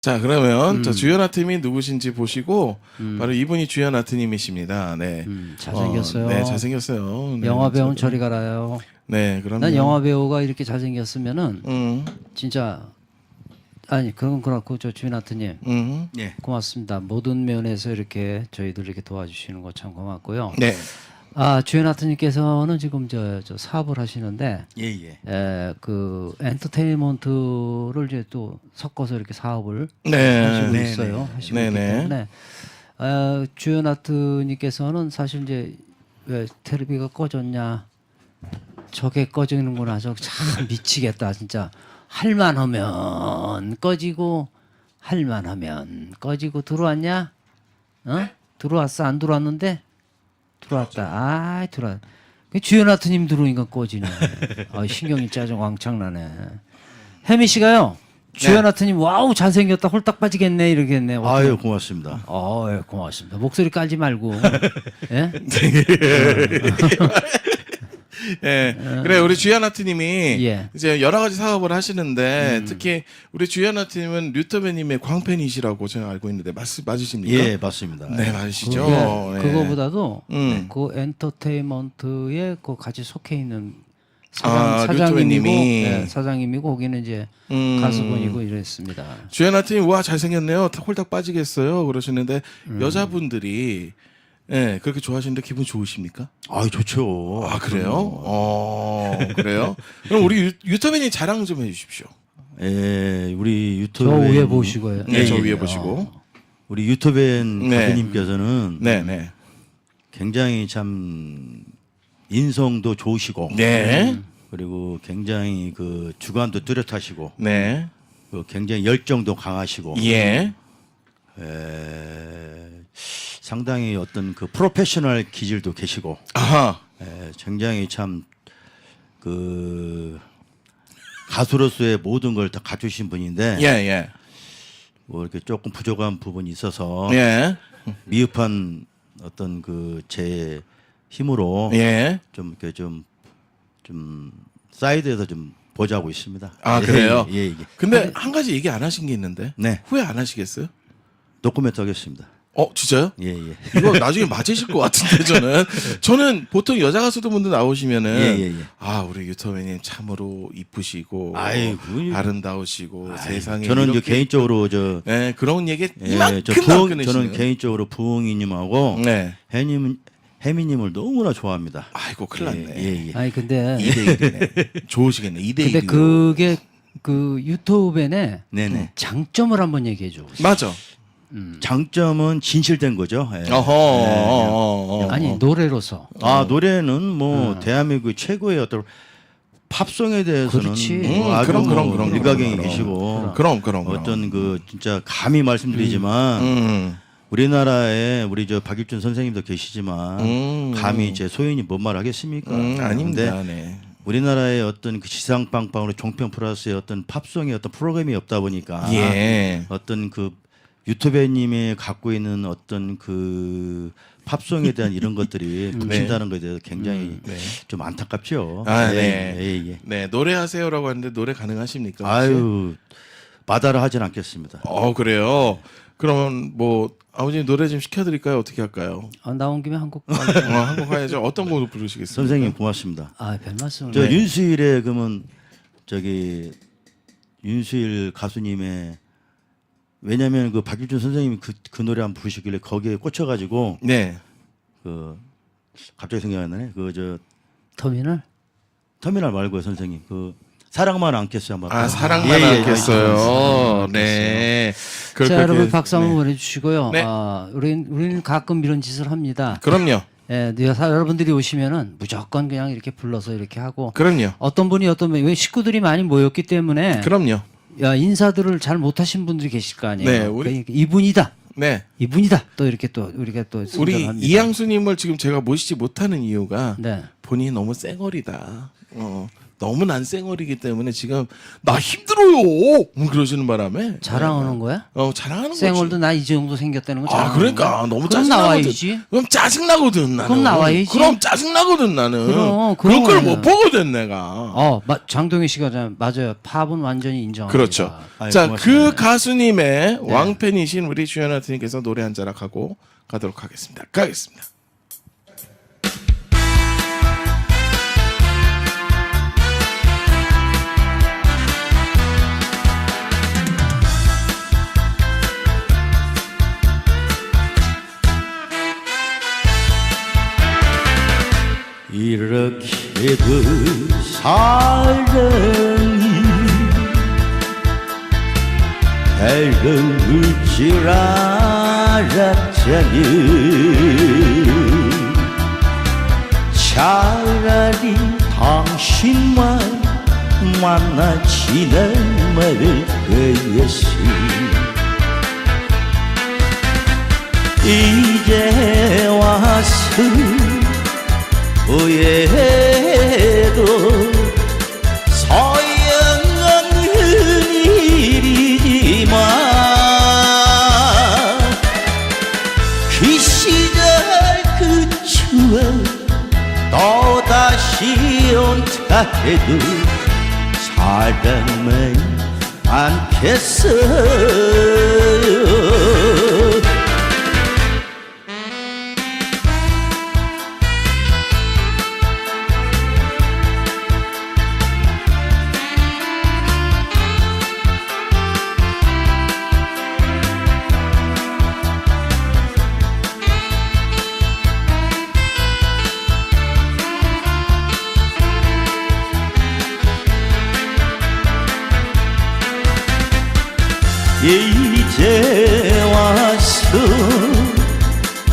자 그러면 음. 저 주연 아트님이 누구신지 보시고 바로 이분이 주연 아트님이십니다. 네. 음, 잘생겼어요. 어, 네, 잘생겼어요. 네, 영화 배우는 저- 저리 가라요. 네, 그럼 난 영화 배우가 이렇게 잘생겼으면은 음, 진짜 아니 그건 그렇고 저 주인아트님 음, 예. 고맙습니다. 모든 면에서 이렇게 저희들 이렇게 도와주시는 거 참 고맙고요. 네, 아 주인아트님께서는 지금 저, 저 사업을 하시는데 예, 예. 에, 그 엔터테인먼트를 이제 또 섞어서 이렇게 사업을 네, 하시고 네, 있어요. 네, 하시고 네, 있기 네. 때문에 어, 주연 아트님께서는 사실 이제 왜 텔레비가 꺼졌냐 저게 꺼지는구나 저참 미치겠다 진짜 할만하면 꺼지고 할만하면 꺼지고 들어왔냐? 어? 들어왔어 안 들어왔는데 들어왔다. 아 들어. 주연 아트님 들어오니까 꺼지네. 아 신경이 짜증 왕창 나네. 혜미 씨가요. 주연 아트님 와우 잘생겼다 홀딱 빠지겠네 이러겠네. 아유, 고맙습니다. 어, 예, 고맙습니다. 목소리 깔지 말고. 예? 예. 그래 우리 주연 아트님이 예. 이제 여러 가지 사업을 하시는데 특히 우리 주연 아트님은 류터배님의 광팬이시라고 저는 알고 있는데 맞 맞으십니까? 예, 맞습니다. 네, 맞으시죠. 그게 예. 그거보다도 음. 그 엔터테인먼트에 그 같이 속해 있는 사장, 아, 사장님이고. 예, 사장님이고 거기는 이제 음. 가수분이고 이랬습니다. 주연 아트님 와 잘생겼네요. 홀딱 빠지겠어요. 그러시는데 음. 여자분들이 예 그렇게 좋아하시는데 기분 좋으십니까? 아유, 좋죠. 아 그래요? 어 그래요? 그럼 우리 유- 유터배님 자랑 좀 해주십시오. 예, 우리 저 유튜브 위에 보시고요. 네, 저 예, 위에 예. 보시고. 우리 유튜브엔 네. 가수님께서는 네, 네, 굉장히 참 인성도 좋으시고 네, 그리고 굉장히 그 주관도 뚜렷하시고 네, 그 굉장히 열정도 강하시고 예, 에, 상당히 어떤 그 프로페셔널 기질도 계시고 아하, 에, 굉장히 참 그 가수로서의 모든 걸 다 갖추신 분인데 예, 예, 뭐 이렇게 조금 부족한 부분이 있어서 예, 미흡한 어떤 그 제 힘으로 예. 좀 이렇게 좀좀 사이드에서 좀 보자고 있습니다. 아 예, 그래요? 예, 예. 근데 한 가지 얘기 안 하신 게 있는데 네, 후회 안 하시겠어요? 노코멘트 하겠습니다. 어 진짜요? 예, 예. 이거 나중에 맞으실 것 같은데 저는 저는 보통 여자 가수분들 나오시면은 예, 예, 예. 아 우리 유터맨님 참으로 이쁘시고 아이고, 아름다우시고 세상에 저는 이제 이렇게 개인적으로 저 네, 그런 얘기 예, 이만큼 저 저는 개인적으로 부엉이님하고 네. 해님 해미님을 너무나 좋아합니다. 아이고 큰일 났네. 예, 예, 예. 아니 근데 2대 1이네. 좋으시겠네. 2대 1. 근데 그게 그 유튜브에 네네. 장점을 한번 얘기해 줘. 맞아. 장점은 진실된 거죠. 예. 어허. 어, 어, 어. 아니 노래로서 아 노래는 뭐 대한민국 최고의 어떤 팝송에 대해서는 그렇지. 뭐 음, 아주 그럼, 뭐 그럼, 그럼, 일가견이 그럼, 계시고 그럼 그럼 그럼. 어떤 그 진짜 감히 말씀드리지만 음. 우리나라에 우리 저 박일준 선생님도 계시지만 음. 감히 제 소인이 뭔 말 하겠습니까? 음, 아닙니다. 네. 우리나라의 어떤 그 지상빵빵으로 종편 플러스의 어떤 팝송의 어떤 프로그램이 없다 보니까 예. 어떤 그 유튜버님이 갖고 있는 어떤 그 팝송에 대한 이런 것들이 묻힌다는 것에 대해서 굉장히 네. 좀 안타깝죠. 아, 예, 네. 예, 예. 네, 노래하세요라고 하는데 노래 가능하십니까? 혹시? 아유 마다를 하진 않겠습니다. 어, 그래요. 그러면 뭐 아버님 노래 좀 시켜 드릴까요? 어떻게 할까요? 아, 나온 김에 한국 어, 한국 가야죠. 어떤 곡을 부르시겠습니까? 선생님 고맙습니다. 아 별 말씀을 저 네. 윤수일의 그러면 저기 윤수일 가수님의 왜냐하면 그 박일준 선생님이 그, 그 노래 한 번 부르시길래 거기에 꽂혀가지고 네. 그 갑자기 생각이 안 나네. 그 저 터미널 터미널 말고요 선생님 그 사랑만 않겠어요 한번. 아, 사랑만 예, 예, 않겠어요. 네. 그렇게 자 여러분 박수 한번 네. 보내주시고요. 네. 아, 우린 우리는 가끔 이런 짓을 합니다. 그럼요. 예, 네, 여사- 여러분들이 오시면은 무조건 그냥 이렇게 불러서 이렇게 하고 그럼요. 어떤 분이 어떤 분이 왜 식구들이 많이 모였기 때문에 그럼요. 야 인사들을 잘 못하신 분들이 계실 거 아니에요. 네, 우리- 그러니까 이분이다, 네. 이분이다. 또 이렇게 또 우리가 또 우리 선정을 합니다. 이양수님을 지금 제가 모시지 못하는 이유가 네. 본인이 너무 쌩얼이다. 어, 너무 난 쌩얼이기 때문에 지금 나 힘들어요. 뭐 그러시는 바람에 자랑하는 거야? 어 자랑하는 거지. 쌩얼도 나 이 정도 생겼다는 거 아 자랑하는 그러니까 거야? 너무 그럼 짜증 나와야지. 그럼 짜증 나거든 나는. 그럼 나와야지. 그럼 짜증 나거든 나는. 그럼, 그런 걸 그러면은. 못 보거든 내가. 어, 마, 장동희 씨가 자- 맞아요. 팝은 완전히 인정합니다. 그렇죠. 아유, 자, 고맙습니다. 그 가수님의 왕팬이신 우리 주연아트님께서 노래 한 자락 하고 가도록 하겠습니다. 가겠습니다. 이렇게도 사랑이 밝을 줄 알았자니 차라리 당신만 만나지는 말 거였어 이제 와 온다 해도 사랑은 않겠어요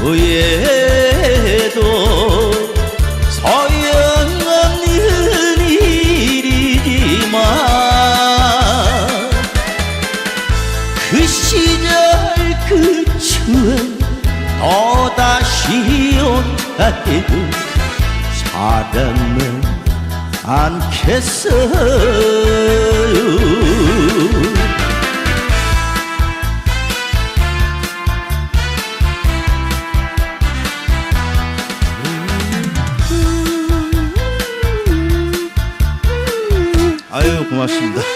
후회도 소용없는 일이지만. 그 시절 그 추억 또다시 온다 해도 사랑은 않겠어요 고맙습니다.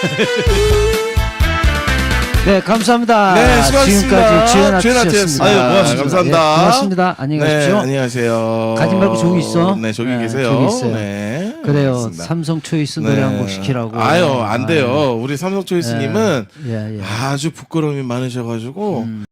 네, 감사합니다. 네, 수고하셨습니다. 지금까지 주연아트였습니다. 주연 아트였습니다. 아유, 고맙습니다. 감사합니다. 예, 고맙습니다. 안녕히 가십시오. 네, 안녕하세요. 가지 말고 저기 있어. 네, 저기 네, 계세요. 저기 있어요. 네. 그래요. 알겠습니다. 삼성 초이스 노래 한곡 시키라고. 아유, 안 돼요. 우리 삼성 초이스님은 예, 예. 아주 부끄러움이 많으셔가지고